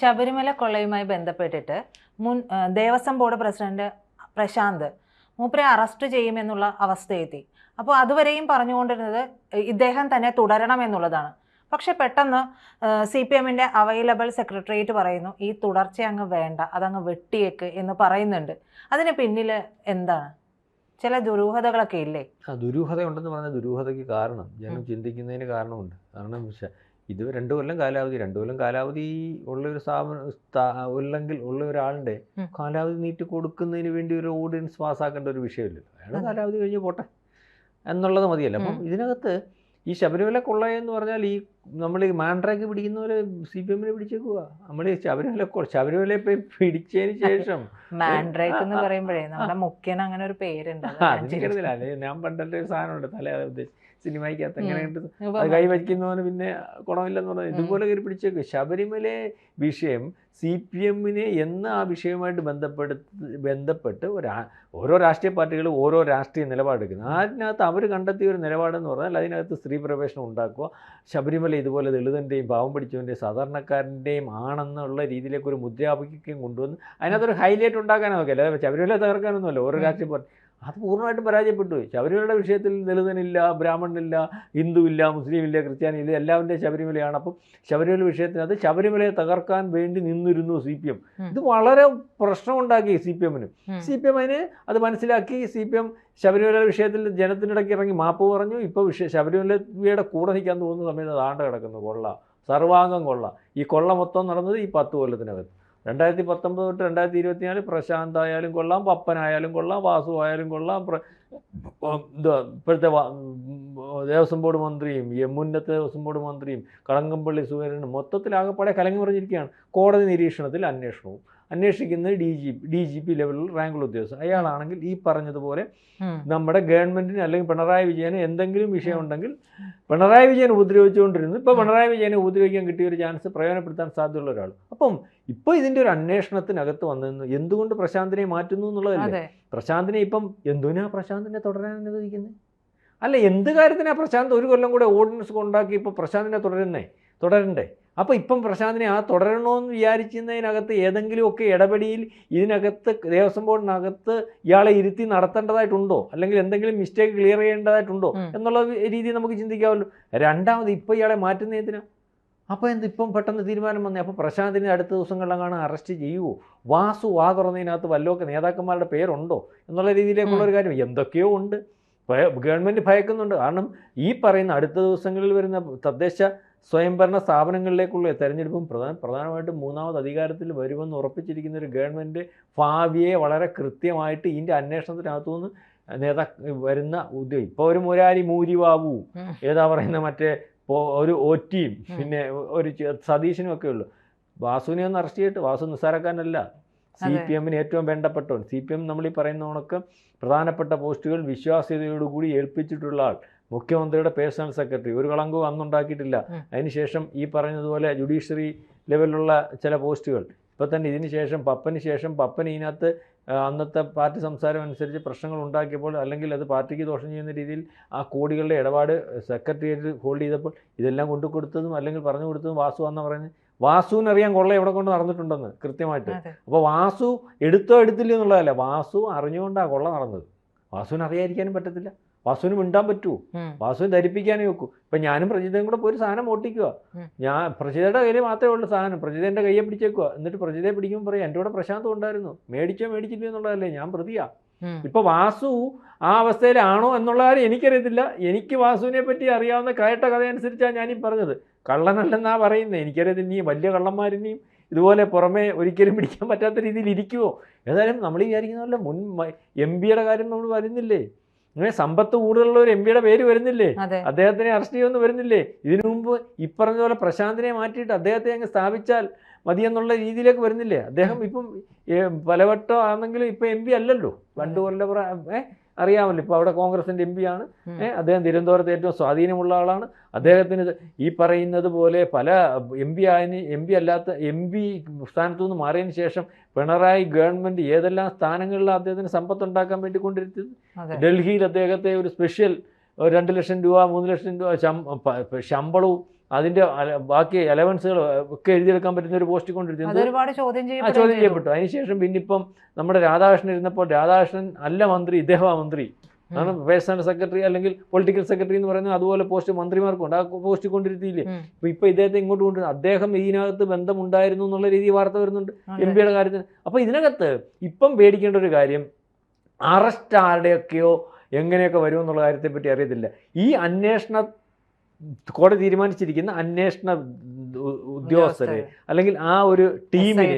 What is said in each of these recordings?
ശബരിമല കൊള്ളയുമായി ബന്ധപ്പെട്ടിട്ട് മുൻ Devaswom board president Prashant മൂപ്പരെ അറസ്റ്റ് ചെയ്യുമെന്നുള്ള അവസ്ഥയെത്തി. അപ്പോൾ അതുവരെയും പറഞ്ഞുകൊണ്ടിരുന്നത് ഇദ്ദേഹം തന്നെ തുടരണം എന്നുള്ളതാണ്. പക്ഷെ പെട്ടെന്ന് സി പി എമ്മിന്റെ അവൈലബിൾ സെക്രട്ടേറിയറ്റ് പറയുന്നു ഈ തുടർച്ച അങ്ങ് വേണ്ട അതങ്ങ് വെട്ടിയേക്ക് എന്ന് പറയുന്നുണ്ട്. അതിന് പിന്നിൽ എന്താണ്? ചില ദുരൂഹതകളൊക്കെ ഇല്ലേ? ആ ദുരൂഹത ഉണ്ടെന്ന് പറഞ്ഞ ദുരൂഹതയ്ക്ക് കാരണം. ജനം. ചിന്തിക്കുന്നതിന് കാരണമുണ്ട്. കാരണം ഇത് രണ്ട് കൊല്ലം കാലാവധി രണ്ടു കൊല്ലം കാലാവധി ഉള്ള ഒരു സ്ഥാപനം സ്ഥാ- ഉള്ളെങ്കിൽ ഉള്ള ഒരാളുടെ. കാലാവധി നീട്ടി കൊടുക്കുന്നതിന് വേണ്ടി ഒരു ഓർഡിനൻസ് പാസ്സാക്കേണ്ട ഒരു വിഷയമില്ലല്ലോ. അയാൾ കാലാവധി കഴിഞ്ഞ് പോട്ടെ എന്നുള്ളത് മതിയല്ലോ. അപ്പം ഇതിനകത്ത് ഈ ശബരിമല കൊള്ളയെന്ന് പറഞ്ഞാൽ ഈ നമ്മൾ ഈ മാൻഡ്രാക്ക് പിടിക്കുന്നവരെ സി പി എമ്മിനെ പിടിച്ചേക്കുക നമ്മൾ ഈ ശബരിമല കൊള്ള ശബരിമല പോയി പിടിച്ചതിന് ശേഷം മാൻഡ്രാക്ക് എന്ന് പറയുമ്പോഴേ നമ്മുടെ മുഖ്യൻ അങ്ങനെ ഒരു പേരുണ്ട്. ഞാൻ പണ്ടത്തെ ഒരു സാധനമുണ്ട്. തല ഉദ്ദേശിച്ച് സിനിമയ്ക്കകത്ത് അങ്ങനെ ചിരിച്ചു. കൈ കൈവയ്ക്കുന്നവന് പിന്നെ ഗുണമില്ലെന്ന് പറഞ്ഞു ഇതുപോലെ കയറി പിടിച്ചേക്ക് ശബരിമല വിഷയം സി പി എമ്മിനെ എന്ന് ആ വിഷയവുമായിട്ട് ബന്ധപ്പെടുത്ത് ബന്ധപ്പെട്ട് ഒരു ഓരോ രാഷ്ട്രീയ പാർട്ടികളും ഓരോ രാഷ്ട്രീയ നിലപാടെടുക്കുന്നു. അതിനകത്ത് അവർ കണ്ടെത്തിയ ഒരു നിലപാടെന്ന് പറഞ്ഞാൽ അതിനകത്ത് സ്ത്രീ പ്രവേശനം ഉണ്ടാക്കുക. ശബരിമല ഇതുപോലെ ദളിതന്റെയും പാവം പിടിച്ചവന്റെയും സാധാരണക്കാരന്റെയും ആണെന്നുള്ള രീതിയിലേക്ക് ഒരു മുദ്രാവാക്യം കൊണ്ടുവന്ന് അതിനകത്തൊരു ഹൈലൈറ്റ് ഉണ്ടാക്കാനോ ഒക്കെ അല്ലാതെ ശബരിമല തകർക്കാനൊന്നുമല്ല. ഓരോ രാഷ്ട്രീയ പാർട്ടി അത് പൂർണമായിട്ടും പരാജയപ്പെട്ടു ശബരിമലയുടെ വിഷയത്തിൽ ദളിതനില്ല ബ്രാഹ്മണനില്ല ഹിന്ദു ഇല്ല മുസ്ലിം ഇല്ല ക്രിസ്ത്യാനി ഇല്ല എല്ലാവരുടെയും ശബരിമലയാണ്. അപ്പം ശബരിമല വിഷയത്തിനകത്ത് ശബരിമലയെ തകർക്കാൻ വേണ്ടി നിന്നിരുന്നു സി പി എം ഇത് വളരെ പ്രശ്നമുണ്ടാക്കി സി പി എമ്മിന് സി പി എം അതിന് അത് മനസ്സിലാക്കി. സി പി എം ശബരിമല വിഷയത്തിൽ ജനത്തിനിടയ്ക്ക് ഇറങ്ങി മാപ്പ് പറഞ്ഞു. ഇപ്പോൾ വിഷയ ശബരിമലയുടെ കൂടെ നിൽക്കാൻ തോന്നുന്ന സമയത്ത് ആണ്ട് കിടക്കുന്നു. കൊള്ള. സർവാംഗം കൊള്ള. ഈ കൊള്ള മൊത്തം നടന്നത് ഈ പത്ത് കൊല്ലത്തിനകത്ത്. രണ്ടായിരത്തി പത്തൊമ്പത് തൊട്ട് രണ്ടായിരത്തി ഇരുപത്തിനാല് പ്രശാന്ത് ആയാലും കൊള്ളാം പപ്പനായാലും കൊള്ളാം വാസു ആയാലും കൊള്ളാം ഇപ്പോഴത്തെ ദേവസ്വം ബോർഡ് മന്ത്രിയും യമുന്നത്തെ മുന്നത്തെ ദേവസ്വം ബോർഡ് മന്ത്രിയും കളങ്കംപള്ളി സുരേനും മൊത്തത്തിൽ ആകെപ്പാടെ കലങ്ങി പറഞ്ഞിരിക്കുകയാണ് കോടതി നിരീക്ഷണത്തിൽ അന്വേഷണവും. അന്വേഷിക്കുന്നത് D G D G P ലെവലിൽ റാങ്കുള്ള ഉദ്യോഗസ്ഥൻ. അയാളാണെങ്കിൽ ഈ പറഞ്ഞതുപോലെ നമ്മുടെ ഗവൺമെന്റിന് അല്ലെങ്കിൽ പിണറായി വിജയന് എന്തെങ്കിലും വിഷയമുണ്ടെങ്കിൽ പിണറായി വിജയൻ ഉപദ്രവിച്ചുകൊണ്ടിരുന്നു ഇപ്പോൾ പിണറായി വിജയനെ ഉപദ്രവിക്കാൻ കിട്ടിയ ഒരു ചാൻസ് പ്രയോജനപ്പെടുത്താൻ സാധ്യതയുള്ള ഒരാൾ അപ്പം ഇപ്പോൾ ഇതിന്റെ ഒരു അന്വേഷണത്തിനകത്ത് വന്നിരുന്നു. എന്തുകൊണ്ട് പ്രശാന്തിനെ മാറ്റുന്നു എന്നുള്ളതല്ല? പ്രശാന്തിനെ ഇപ്പം എന്തിനാ പ്രശാന്തിനെ തുടരാൻ അനുവദിക്കുന്നത് അല്ല എന്ത് കാര്യത്തിനാ പ്രശാന്ത് ഒരു കൊല്ലം കൂടെ ഓർഡിനൻസ് കൊണ്ടാക്കി ഇപ്പോൾ പ്രശാന്തിനെ തുടരുന്നേ? തുടരണ്ടേ. അപ്പോൾ ഇപ്പം പ്രശാന്തിനെ ആ തുടരണമെന്ന് വിചാരിക്കുന്നതിനകത്ത് ഏതെങ്കിലുമൊക്കെ ഇടപെടിയിൽ ഇതിനകത്ത് ദേവസ്വം ബോർഡിനകത്ത് ഇയാളെ ഇരുത്തി നടത്തേണ്ടതായിട്ടുണ്ടോ? അല്ലെങ്കിൽ എന്തെങ്കിലും മിസ്റ്റേക്ക് ക്ലിയർ ചെയ്യേണ്ടതായിട്ടുണ്ടോ? എന്നുള്ള രീതി നമുക്ക് ചിന്തിക്കാമല്ലോ. രണ്ടാമത് ഇപ്പോൾ ഇയാളെ മാറ്റുന്ന എന്തിനാ? അപ്പോൾ എന്ത് ഇപ്പം പെട്ടെന്ന് തീരുമാനം വന്നേ? അപ്പോൾ പ്രശാന്തിനെ അടുത്ത ദിവസങ്ങളിലാണ് അറസ്റ്റ് ചെയ്യുമോ വാസു വാ തുറന്നതിനകത്ത് വല്ലതൊക്കെ നേതാക്കന്മാരുടെ പേരുണ്ടോ? എന്നുള്ള രീതിയിലേക്കുള്ള ഒരു കാര്യം. എന്തൊക്കെയോ ഉണ്ട്. ഗവൺമെന്റ് ഗവൺമെന്റ് ഭയക്കുന്നുണ്ട്. കാരണം ഈ പറയുന്ന അടുത്ത ദിവസങ്ങളിൽ വരുന്ന തദ്ദേശ സ്വയംഭരണ സ്ഥാപനങ്ങളിലേക്കുള്ള തെരഞ്ഞെടുപ്പും പ്രധാന പ്രധാനമായിട്ടും മൂന്നാമത് അധികാരത്തിൽ വരുമെന്ന് ഉറപ്പിച്ചിരിക്കുന്ന ഒരു ഗവൺമെന്റ് ഭാവിയെ വളരെ കൃത്യമായിട്ട് ഇതിന്റെ അന്വേഷണത്തിനകത്തുനിന്ന് നേതാ വരുന്ന ഉദ്യോഗം ഇപ്പോൾ ഒരു മുരാരി മൂരി ബാബു ഏതാ പറയുന്ന മറ്റേ ഒരു ഒറ്റിയും. പിന്നെ ഒരു സതീശനും ഒക്കെ ഉള്ളു. വാസുവിനെ ഒന്ന് അറസ്റ്റ് ചെയ്തിട്ട് വാസു നിസ്സാരക്കാരനല്ല. സി പി എമ്മിന് ഏറ്റവും വേണ്ടപ്പെട്ടവൻ. സി പി എം നമ്മൾ ഈ പറയുന്ന കണക്ക് പ്രധാനപ്പെട്ട പോസ്റ്റുകൾ വിശ്വാസ്യതയോടുകൂടി ഏൽപ്പിച്ചിട്ടുള്ള ആൾ. മുഖ്യമന്ത്രിയുടെ പേഴ്സണൽ സെക്രട്ടറി. ഒരു കളങ്കവും അന്നുണ്ടാക്കിയിട്ടില്ല. അതിനുശേഷം ഈ പറഞ്ഞതുപോലെ ജുഡീഷ്യറി ലെവലിലുള്ള ചില പോസ്റ്റുകൾ. ഇപ്പോൾ തന്നെ ഇതിന് ശേഷം പപ്പന് ശേഷം പപ്പൻ ഇതിനകത്ത് അന്നത്തെ പാർട്ടി സംസാരം അനുസരിച്ച് പ്രശ്നങ്ങൾ ഉണ്ടാക്കിയപ്പോൾ അല്ലെങ്കിൽ അത് പാർട്ടിക്ക് ദോഷം ചെയ്യുന്ന രീതിയിൽ ആ കോടികളുടെ ഇടപാട് സെക്രട്ടേറിയറ്റ് ഹോൾഡ് ചെയ്തപ്പോൾ ഇതെല്ലാം കൊണ്ടു കൊടുത്തതും അല്ലെങ്കിൽ പറഞ്ഞു കൊടുത്തതും വാസു എന്ന് പറയുന്നത്. വാസുവിനറിയാൻ കൊള്ള എവിടെ കൊണ്ട് നടന്നിട്ടുണ്ടെന്ന് കൃത്യമായിട്ട്. അപ്പോൾ വാസു എടുത്തോ എടുത്തില്ല എന്നുള്ളതല്ല. വാസു അറിഞ്ഞുകൊണ്ടാണ് കൊള്ള നടന്നത്. വാസുവിന് അറിയാതിരിക്കാനും പറ്റത്തില്ല. വാസുവിന് മിണ്ടാൻ പറ്റുമോ. വാസുവിന് ധരിപ്പിക്കാനേ വെക്കൂ ഇപ്പം ഞാനും പ്രജിതയും കൂടെ പോയി സാധനം ഓട്ടിക്കുക ഞാൻ പ്രജിതയുടെ കയ്യിൽ മാത്രമേ ഉള്ളൂ സാധനം. പ്രജിതന്റെ കയ്യെ പിടിച്ചേക്കുക എന്നിട്ട് പ്രജിതയെ പിടിക്കുമ്പോൾ പറയും എന്റെ കൂടെ പ്രശാന്തം ഉണ്ടായിരുന്നു. മേടിച്ചോ മേടിച്ചില്ലയോ എന്നുള്ളതല്ലേ? ഞാൻ പ്രതിയാ. ഇപ്പൊ വാസു ആ അവസ്ഥയിലാണോ എന്നുള്ള കാര്യം എനിക്കറിയത്തില്ല. എനിക്ക് വാസുവിനെ പറ്റി അറിയാവുന്ന കേട്ട കഥ അനുസരിച്ചാണ് ഞാനീ പറഞ്ഞത്. കള്ളനല്ലെന്നാ പറയുന്നത് എനിക്കറിയത്തില്ല നീ വലിയ കള്ളന്മാരിനെയും ഇതുപോലെ പുറമേ ഒരിക്കലും പിടിക്കാൻ പറ്റാത്ത രീതിയിൽ ഇരിക്കുമോ ഏതായാലും നമ്മൾ വിചാരിക്കുന്ന പോലെ മുൻ എം പിയുടെ കാര്യം നമ്മൾ വരുന്നില്ലേ? അങ്ങനെ സമ്പത്ത് കൂടുതലുള്ള ഒരു എം പിയുടെ പേര് വരുന്നില്ലേ? അദ്ദേഹത്തിനെ അറസ്റ്റ് ചെയ്യുമെന്ന് വരുന്നില്ലേ? ഇതിനു മുമ്പ് ഇപ്പറഞ്ഞ പോലെ പ്രശാന്തിനെ മാറ്റിയിട്ട് അദ്ദേഹത്തെ അങ്ങ് സ്ഥാപിച്ചാൽ മതി എന്നുള്ള രീതിയിലേക്ക് വരുന്നില്ലേ? അദ്ദേഹം ഇപ്പം പലവട്ടം ആണെങ്കിലും ഇപ്പം എം പി അല്ലല്ലോ. പണ്ട് കൊല്ലം പ്ര- ഏ അറിയാമല്ലോ. ഇപ്പോൾ അവിടെ കോൺഗ്രസിന്റെ എം പി ആണ്. അദ്ദേഹം തിരുവനന്തപുരത്ത് ഏറ്റവും സ്വാധീനമുള്ള ആളാണ്. അദ്ദേഹത്തിന് ഈ പറയുന്നത് പോലെ പല എം പി ആയതിന് എം പി അല്ലാത്ത എം പി സ്ഥാനത്തു നിന്ന് മാറിയതിന് ശേഷം പിണറായി ഗവൺമെന്റ് ഏതെല്ലാം സ്ഥാനങ്ങളിലാണ് അദ്ദേഹത്തിന് സമ്പത്ത് ഉണ്ടാക്കാൻ വേണ്ടി കൊണ്ടിരുത്തിയത് ഡൽഹിയിൽ അദ്ദേഹത്തെ ഒരു സ്പെഷ്യൽ രണ്ട് ലക്ഷം രൂപ മൂന്ന് ലക്ഷം രൂപ ശമ്പളവും അതിന്റെ ബാക്കി അലവൻസുകൾ ഒക്കെ എഴുതിയെടുക്കാൻ പറ്റുന്ന ഒരു പോസ്റ്റ് കൊണ്ടിരുന്നത് ആ ചോദ്യം ചെയ്യപ്പെട്ടു. അതിനുശേഷം പിന്നെ ഇപ്പം നമ്മുടെ രാധാകൃഷ്ണൻ ഇരുന്നപ്പോൾ രാധാകൃഷ്ണൻ അല്ല മന്ത്രി ഇദ്ദേഹമാ മന്ത്രി. ആണ് പേഴ്സണൽ സെക്രട്ടറി അല്ലെങ്കിൽ പൊളിറ്റിക്കൽ സെക്രട്ടറി എന്ന് പറയുന്നത് അതുപോലെ പോസ്റ്റ് മന്ത്രിമാർക്കുണ്ട് ആ പോസ്റ്റ് കൊണ്ടിരുത്തിയില്ലേ അപ്പൊ ഇപ്പൊ ഇദ്ദേഹത്തെ ഇങ്ങോട്ട് കൊണ്ടുവരുന്നത് അദ്ദേഹം ഇതിനകത്ത് ബന്ധമുണ്ടായിരുന്നു എന്നുള്ള രീതി വാർത്ത വരുന്നുണ്ട്. എം പിയുടെ കാര്യത്തിന് അപ്പൊ ഇതിനകത്ത് ഇപ്പം പേടിക്കേണ്ട ഒരു കാര്യം അറസ്റ്റ് ആരുടെയൊക്കെയോ എങ്ങനെയൊക്കെ വരുമെന്നുള്ള കാര്യത്തെപ്പറ്റി കാര്യത്തെ പറ്റി അറിയത്തില്ല. ഈ അന്വേഷണ കോടതി തീരുമാനിച്ചിരിക്കുന്ന അന്വേഷണ ഉദ്യോഗസ്ഥരെ അല്ലെങ്കിൽ ആ ഒരു ടീമിനെ.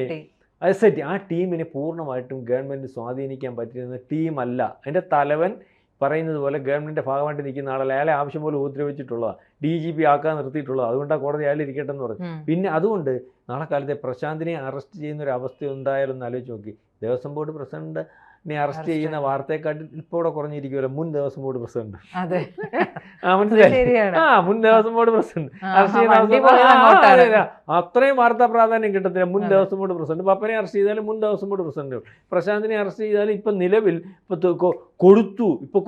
എസ് ഐ ടി ആ ടീമിനെ പൂർണമായിട്ടും ഗവൺമെന്റ് സ്വാധീനിക്കാൻ പറ്റിയിരുന്ന ടീമല്ല. അതിന്റെ തലവൻ പറയുന്നത് പോലെ ഗവൺമെന്റിന്റെ ഭാഗമായിട്ട് നിൽക്കുന്ന ആളല്ല. അയാളെ ആവശ്യം പോലെ ഉപദ്രവിച്ചിട്ടുള്ളതാണ് ഡി ജി പി ആക്കാൻ നിർത്തിയിട്ടുള്ളത്. അതുകൊണ്ടാണ് കോടതി അയാൾ ഇരിക്കട്ടെ എന്ന് പറഞ്ഞു പിന്നെ അതുകൊണ്ട് നാളെ കാലത്തെ പ്രശാന്തിനെ അറസ്റ്റ് ചെയ്യുന്ന ഒരു അവസ്ഥ ഉണ്ടായാലൊന്ന് ആലോചിച്ച് നോക്കി. ദേവസ്വം ബോർഡ് പ്രസിഡന്റിനെ അറസ്റ്റ് ചെയ്യുന്ന വാർത്തയെക്കാട്ടിൽ ഇപ്പൊ ഇവിടെ കുറഞ്ഞിരിക്കുമല്ലോ മുൻ ദേവസ്വം ബോർഡ് പ്രസിഡന്റ്. അതെ. ആ മനസ്സിലായി? ആ മുൻ ദേവസ്വം ബോർഡ് പ്രസിഡന്റ്. അറസ്റ്റ് ചെയ്യുന്ന. അത്രയും വാർത്താ പ്രാധാന്യം കിട്ടത്തില്ല. മുൻ ദിവസം ദേവസ്വം ബോർഡ് പ്രസിഡന്റ്. പപ്പനെ അറസ്റ്റ് ചെയ്താലും മുൻ ദേവസ്വം ബോർഡ് പ്രസിഡന്റ്. പ്രശാന്തിനെ അറസ്റ്റ് ചെയ്താലും ഇപ്പൊ നിലവിൽ ഇപ്പൊ കൊടുത്തു. ഇപ്പൊ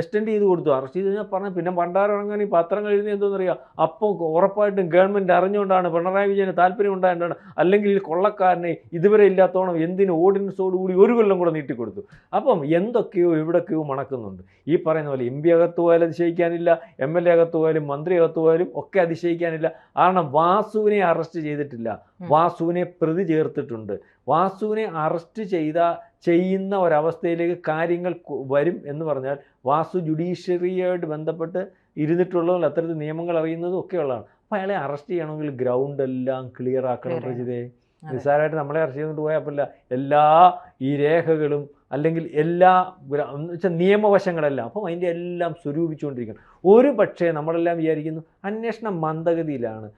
എക്സ്റ്റെൻഡ് ചെയ്ത് കൊടുത്തു. അറസ്റ്റ് ചെയ്ത് കഴിഞ്ഞാൽ പറഞ്ഞ പിന്നെ പണ്ടാരം ഈ പത്രങ്ങൾ എഴുതി എന്തോന്നറിയാം? അപ്പോൾ ഉറപ്പായിട്ടും ഗവൺമെന്റ് അറിഞ്ഞുകൊണ്ടാണ് പിണറായി വിജയന് താല്പര്യം ഉണ്ടായതുകൊണ്ടാണ് അല്ലെങ്കിൽ ഈ കൊള്ളക്കാരനെ ഇതുവരെ ഇല്ലാത്തോണം എന്തിന് ഓർഡിനൻസോടുകൂടി ഒരു കൊല്ലം കൂടെ നീട്ടിക്കൊടുത്തു അപ്പം എന്തൊക്കെയോ എവിടൊക്കെയോ മണക്കുന്നുണ്ട്. ഈ പറയുന്ന പോലെ എം പി അകത്ത് പോയാലും അതിശയിക്കാനില്ല എം എൽ എ അകത്ത് പോയാലും മന്ത്രി അകത്ത് പോയാലും ഒക്കെ അതിശയിക്കാനില്ല. കാരണം വാസുവിനെ അറസ്റ്റ് ചെയ്തിട്ടില്ല. വാസുവിനെ പ്രതി ചേർത്തിട്ടുണ്ട്. വാസുവിനെ അറസ്റ്റ് ചെയ്ത ചെയ്യുന്ന ഒരവസ്ഥയിലേക്ക് കാര്യങ്ങൾ വരും എന്ന് പറഞ്ഞാൽ വാസു ജുഡീഷ്യറിയായിട്ട് ബന്ധപ്പെട്ട് ഇരുന്നിട്ടുള്ളതും അത്തരത്തിൽ നിയമങ്ങൾ അറിയുന്നതും ഒക്കെ ഉള്ളതാണ്. അപ്പോൾ അയാളെ അറസ്റ്റ് ചെയ്യണമെങ്കിൽ ഗ്രൗണ്ട് എല്ലാം ക്ലിയർ ആക്കണം അതെ. നിസ്സാരമായിട്ട് നമ്മളെ അറസ്റ്റ് ചെയ്തുകൊണ്ട് പോയാൽ എല്ലാ ഈ രേഖകളും അല്ലെങ്കിൽ എല്ലാ എന്ന് വെച്ചാൽ നിയമവശങ്ങളെല്ലാം അപ്പം അതിന്റെ എല്ലാം സ്വരൂപിച്ചുകൊണ്ടിരിക്കണം. ഒരു പക്ഷേ നമ്മളെല്ലാം വിചാരിക്കുന്നു അന്വേഷണം മന്ദഗതിയിലാണ്.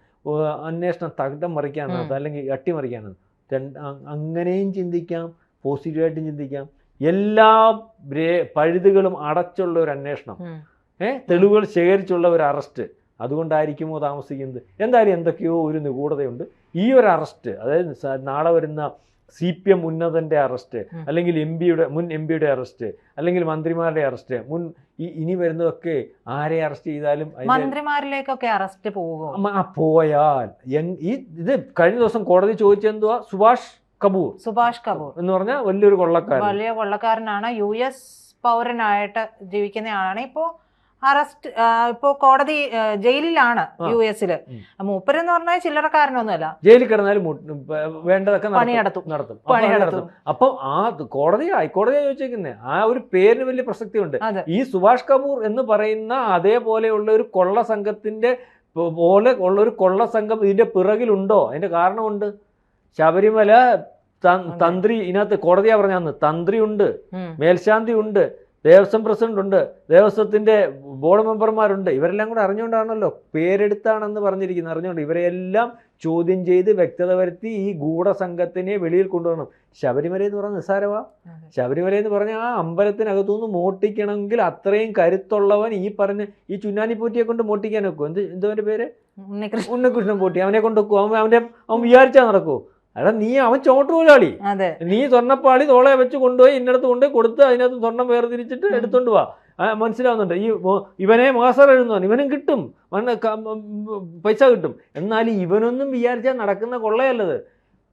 അന്വേഷണം തകിടം മറിക്കാനാണ് അല്ലെങ്കിൽ അട്ടിമറിക്കാനാണ് രണ്ട് അങ്ങനെയും ചിന്തിക്കാം പോസിറ്റീവായിട്ടും ചിന്തിക്കാം. എല്ലാ പഴുതുകളും അടച്ചുള്ള ഒരു അന്വേഷണം. ഏ തെളിവുകൾ ശേഖരിച്ചുള്ള ഒരു അറസ്റ്റ്. അതുകൊണ്ടായിരിക്കുമോ താമസിക്കുന്നത്? എന്തായാലും എന്തൊക്കെയോ ഒരു നിഗൂഢതയുണ്ട്. ഈ ഒരു അറസ്റ്റ് അതായത് നാളെ വരുന്ന സി പി എം ഉന്നതന്റെ അറസ്റ്റ് അല്ലെങ്കിൽ എം പിയുടെ മുൻ എം പിയുടെ അറസ്റ്റ് അല്ലെങ്കിൽ മന്ത്രിമാരുടെ അറസ്റ്റ് മുൻ ഈ ഇനി വരുന്നതൊക്കെ ആരെ അറസ്റ്റ് ചെയ്താലും മന്ത്രിമാരിലേക്കൊക്കെ അറസ്റ്റ് പോകും പോയാൽ ഈ ഇത് കഴിഞ്ഞ ദിവസം കോടതി ചോദിച്ചെന്തുവാ സുഭാഷ് കപൂർ. സുഭാഷ് കപൂർ. എന്ന് പറഞ്ഞാൽ വലിയൊരു കൊള്ളക്കാരൻ. വലിയ കൊള്ളക്കാരനാണ് യു എസ് പൗരനായിട്ട് ജീവിക്കുന്നയാളാണ്. ഇപ്പോ അറസ്റ്റ് ഇപ്പോ കോടതി ജയിലിലാണ്. യു എസിൽ. മൂപ്പരെന്ന് പറഞ്ഞാൽ ചില്ലറക്കാരനൊന്നുമല്ല ജയിലിൽ കിടന്നാലും വേണ്ടതൊക്കെ പണിയടത്തും. നടത്തും. പണിയടത്തും. അപ്പം ആ കോടതി ഹൈക്കോടതിയാ ചോദിച്ചേക്കുന്നത് ആ ഒരു പേരിന് വലിയ പ്രസക്തിയുണ്ട്. ഉണ്ട് ഈ സുഭാഷ് കപൂർ എന്ന് പറയുന്ന അതേപോലെയുള്ള ഒരു കൊള്ള സംഘത്തിന്റെ പോലെ ഉള്ള ഒരു കൊള്ള സംഘം ഇതിന്റെ പിറകിലുണ്ടോ? അതിന്റെ കാരണമുണ്ട്. ശബരിമല തന്ത്രി ഇതിനകത്ത് കോടതിയാ പറഞ്ഞാന്ന് തന്ത്രി ഉണ്ട് മേൽശാന്തി ഉണ്ട് ദേവസ്വം പ്രസിഡന്റ് ഉണ്ട് ദേവസ്വത്തിന്റെ ബോർഡ് മെമ്പർമാരുണ്ട് ഇവരെല്ലാം കൂടെ അറിഞ്ഞുകൊണ്ടാണല്ലോ പേരെടുത്താണെന്ന് പറഞ്ഞിരിക്കുന്നത്. അറിഞ്ഞുകൊണ്ട്? ഇവരെല്ലാം ചോദ്യം ചെയ്ത് വ്യക്തത വരുത്തി ഈ ഗൂഢസംഘത്തിനെ വെളിയിൽ കൊണ്ടുവരണം. ശബരിമല എന്ന് പറഞ്ഞ നിസ്സാരവാ. ശബരിമല എന്ന് പറഞ്ഞാൽ ആ അമ്പലത്തിനകത്തുനിന്ന് മോട്ടിക്കണമെങ്കിൽ അത്രയും കരുത്തുള്ളവൻ ഈ പറഞ്ഞ ഈ ചുന്നാനിപ്പൂറ്റിയെ കൊണ്ട് മോട്ടിക്കാൻ വെക്കും? എന്ത് എന്തോ പേര്? ഉണ്ണികൃഷ്ണൻ. പൂട്ടി അവനെ കൊണ്ട് വെക്കും? അവൻ അവന്റെ അവൻ വിചാരിച്ചാൽ നടക്കൂ എടാ നീ അവൻ ചോട്ടുപോലാളി അതെ. നീ സ്വർണപ്പാളി തോളെ വെച്ച് കൊണ്ടുപോയി ഇന്നടത്ത് കൊണ്ടുപോയി കൊടുത്ത് അതിനകത്ത് സ്വർണം വേർതിരിച്ചിട്ട്. എടുത്തോണ്ട് പോവാ മനസ്സിലാവുന്നുണ്ട്. ഈ ഇവനെ മാസർ എഴുതുന്നവൻ ഇവനും കിട്ടും. പൈസ കിട്ടും. എന്നാൽ ഇവനൊന്നും വിചാരിച്ചാൽ നടക്കുന്ന കൊള്ളയല്ലത്.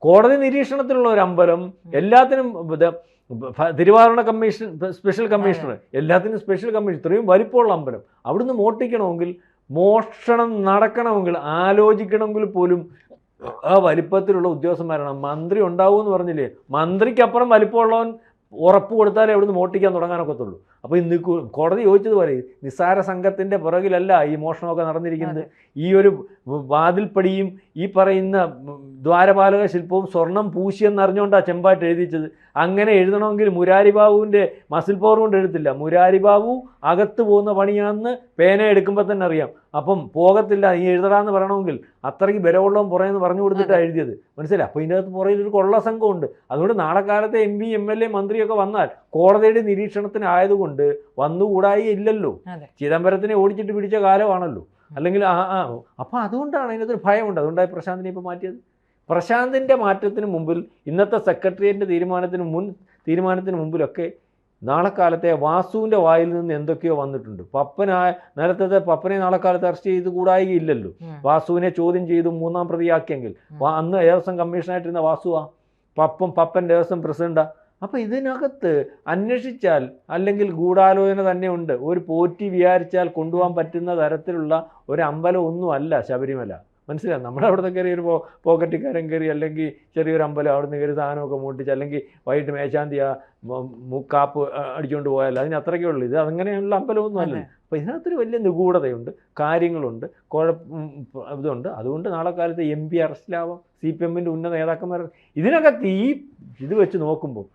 കോടതി നിരീക്ഷണത്തിലുള്ള ഒരു അമ്പലം എല്ലാത്തിനും തിരുവാരണ തിരുവാഭരണ കമ്മീഷൻ സ്പെഷ്യൽ കമ്മീഷണർ എല്ലാത്തിനും സ്പെഷ്യൽ കമ്മീഷൻ ഇത്രയും വലിപ്പമുള്ള അമ്പലം. അവിടുന്ന് മോട്ടിക്കണമെങ്കിൽ മോഷണം നടക്കണമെങ്കിൽ ആലോചിക്കണമെങ്കിൽ പോലും ആ വലിപ്പത്തിലുള്ള ഉദ്യോഗസ്ഥന്മാരാണ്. മന്ത്രി ഉണ്ടാവും എന്ന് പറഞ്ഞില്ലേ? മന്ത്രിക്കപ്പുറം വലിപ്പമുള്ളവൻ ഉറപ്പ് കൊടുത്താലേ നിന്ന് മോട്ടിക്കാൻ തുടങ്ങാനൊക്കത്തുള്ളൂ. അപ്പോൾ ഇന്ന് കോടതി ചോദിച്ചതുപോലെ നിസ്സാര സംഘത്തിന്റെ പുറകിലല്ല ഈ മോഷണമൊക്കെ നടന്നിരിക്കുന്നത്. ഈ ഒരു വാതിൽപ്പടിയും ഈ പറയുന്ന ദ്വാരപാലക ശില്പവും സ്വർണം പൂശിയെന്നറിഞ്ഞുകൊണ്ടാണ് ചെമ്പായിട്ട് എഴുതിച്ചത്. അങ്ങനെ എഴുതണമെങ്കിൽ മുരാരി ബാബുവിന്റെ മസിൽ പവർ കൊണ്ട് എഴുത്തില്ല. മുരാരി ബാബു അകത്ത് പോകുന്ന പണിയാണെന്ന് പേന എടുക്കുമ്പോൾ തന്നെ അറിയാം. അപ്പം പോകത്തില്ല നീ എഴുതടാന്ന് പറയണമെങ്കിൽ അത്രയ്ക്ക് ബലമുള്ളവൻ പുറയെന്ന് പറഞ്ഞു കൊടുത്തിട്ടാണ് എഴുതിയത്. മനസ്സിലായി? അപ്പോൾ ഇതിന്റെ അകത്ത് പുറകിൽ ഒരു കൊള്ള സംഘമുണ്ട്. അതുകൊണ്ട് നാളെ കാലത്തെ M P M L A മന്ത്രിയൊക്കെ വന്നാൽ കോടതിയുടെ നിരീക്ഷണത്തിനായതുകൊണ്ട് വന്നുകൂടായി ഇല്ലല്ലോ. ചിദംബരത്തിനെ ഓടിച്ചിട്ട് പിടിച്ച കാലമാണല്ലോ. അല്ലെങ്കിൽ ആ ആ അപ്പോൾ അതുകൊണ്ടാണ് അതിനകത്തൊരു ഭയമുണ്ട്. അതുകൊണ്ടാണ് പ്രശാന്തിനെ ഇപ്പോൾ മാറ്റിയത്. പ്രശാന്തിന്റെ മാറ്റത്തിന് മുമ്പിൽ ഇന്നത്തെ സെക്രട്ടേറിയറ്റിന്റെ തീരുമാനത്തിന് മുൻ തീരുമാനത്തിന് മുമ്പിലൊക്കെ നാളെ കാലത്തെ വാസുവിന്റെ വായിൽ നിന്ന് എന്തൊക്കെയോ വന്നിട്ടുണ്ട്. പപ്പനായ നേരത്തെ പപ്പനെ നാളെ കാലത്ത് അറസ്റ്റ് ചെയ്ത് കൂടായികയില്ലല്ലോ. ഇല്ലല്ലോ വാസുവിനെ ചോദ്യം ചെയ്തു മൂന്നാം പ്രതിയാക്കിയെങ്കിൽ. അന്ന് ദേവസ്വം കമ്മീഷനായിട്ടിരുന്ന വാസുവാ. പപ്പം പപ്പൻ ദേവസ്വം പ്രസിഡന്റാ. അപ്പം ഇതിനകത്ത് അന്വേഷിച്ചാൽ അല്ലെങ്കിൽ ഗൂഢാലോചന തന്നെ ഉണ്ട് ഒരു പോറ്റി വിചാരിച്ചാൽ കൊണ്ടുപോകാൻ പറ്റുന്ന തരത്തിലുള്ള ഒരു അമ്പലം ഒന്നും അല്ല ശബരിമല. മനസ്സിലായി? നമ്മുടെ അവിടുത്തെ കയറി ഒരു പോ പോക്കറ്റിക്കാരൻ കയറി അല്ലെങ്കിൽ ചെറിയൊരു അമ്പലം അവിടുന്ന് കയറി സാധനമൊക്കെ മൂട്ടിച്ച് അല്ലെങ്കിൽ വൈകിട്ട് മേശാന്തി ആ മുക്കാപ്പ് അടിച്ചുകൊണ്ട് പോയാലോ? അതിന് അത്രയ്ക്കേ ഉള്ളൂ. ഇത് അങ്ങനെയുള്ള അമ്പലമൊന്നും അല്ല. അപ്പോൾ ഇതിനകത്തൊരു വലിയ നിഗൂഢതയുണ്ട് കാര്യങ്ങളുണ്ട് കുഴപ്പം ഇതുണ്ട്. അതുകൊണ്ട് നാളെ കാലത്ത് എം പി അറസ്റ്റിലാവാം സി പി എമ്മിന്റെ ഉന്നത നേതാക്കന്മാർ. ഇതിനകത്ത് ഈ ഇത് വെച്ച് നോക്കുമ്പോൾ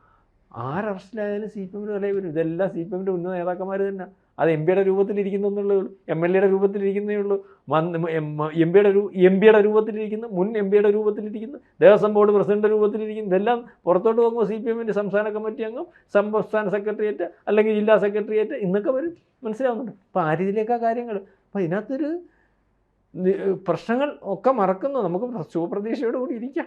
ആരറസ്റ്റിലായാലും സി പി എമ്മിന് വില വരും. ഇതെല്ലാം സി പി എമ്മിന്റെ ഉന്നത നേതാക്കന്മാർ തന്നെ. അത് എം പിയുടെ രൂപത്തിലിരിക്കുന്നുള്ളേ ഉള്ളൂ. എം എൽ എയുടെ രൂപത്തിലിരിക്കുന്നേ ഉള്ളൂ. എം പിയുടെ എം പിയുടെ രൂപത്തിലിരിക്കുന്നു മുൻ എം പിയുടെ രൂപത്തിലിരിക്കുന്നു ദേവസ്വം ബോർഡ് പ്രസിഡന്റ് രൂപത്തിലിരിക്കുന്നു. ഇതെല്ലാം പുറത്തോട്ട് പോകുമ്പോൾ സി പി എമ്മിന്റെ സംസ്ഥാന കമ്മിറ്റി അംഗം സംസ്ഥാന സെക്രട്ടേറിയറ്റ് അല്ലെങ്കിൽ ജില്ലാ സെക്രട്ടേറിയറ്റ് ഇന്നൊക്കെ വരും. മനസ്സിലാവുന്നുണ്ട്? അപ്പോൾ ആ രീതിയിലേക്കാണ് കാര്യങ്ങൾ. അപ്പോൾ ഇതിനകത്തൊരു പ്രശ്നങ്ങൾ ഒക്കെ മറക്കുന്നു. നമുക്ക് ശുഭപ്രതീക്ഷയോടുകൂടി ഇരിക്കാം.